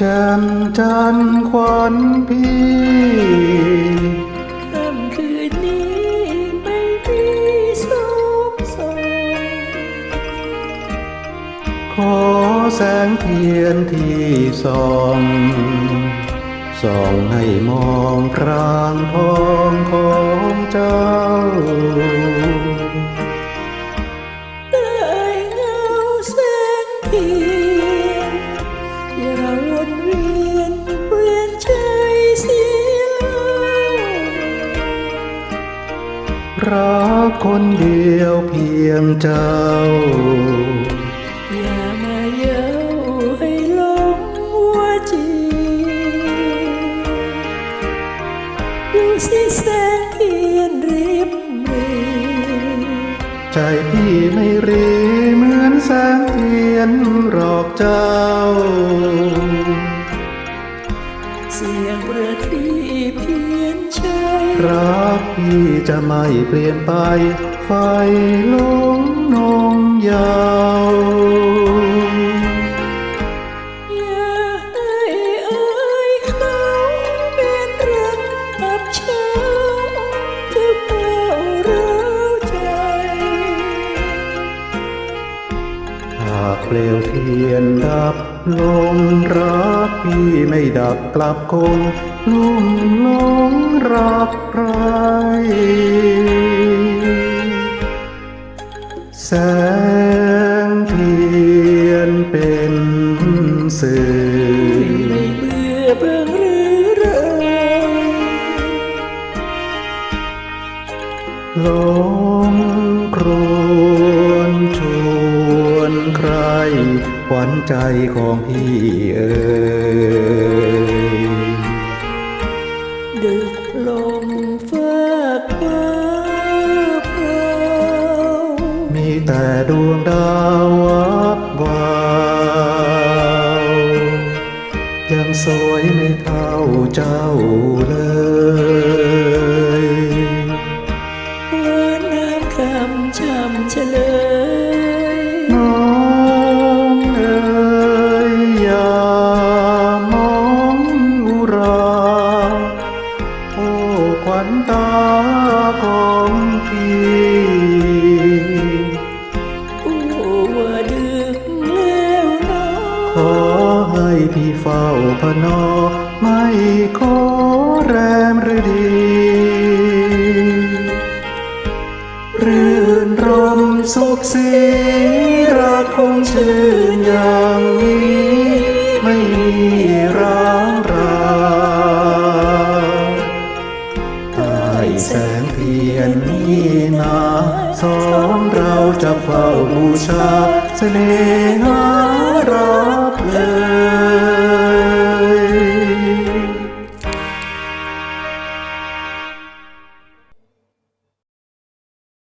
จันจันควันพี่ค่ำคืนนี้ไม่มีสมสองขอแสงเทียนที่ส่องส่องให้มองพรางทองของเจ้า รักคนเดียวเพียงเจ้า อย่ามาเย้าให้หลงหัวจีดูสิแสงเทียนริบเรีใจพี่ไม่รีเหมือนแสงเทียนหรอกเจ้า เสียงประทีเพียนใจรักพี่จะไม่เปลี่ยนไป ไฟลงนองยา บลงรักพี่ไม่ดับกลับคงลุ่มหลงรักใครแสงเทียนเป็นสื่อไม่เบื่อเบิ่งหรือเรอลงครวนชวนใค รขวัญใจของพี่เอ๋ยดึกลมฟากฟ้าเปล่ามีแต่ดวงดาววับวาวยังสวยไม่เท่าเจ้าเลยว่าน้ำคำช่ำเฉลย ขอให้พี่เฝ้าพนอ ไม่ขอแรมฤดี รื่นรมสุขสีรักคงชื่นอย่างนี้ ไม่มีร้างราใต้แสงเทียนนี้นา สองเราจะเฝ้าบูชาเสน่หา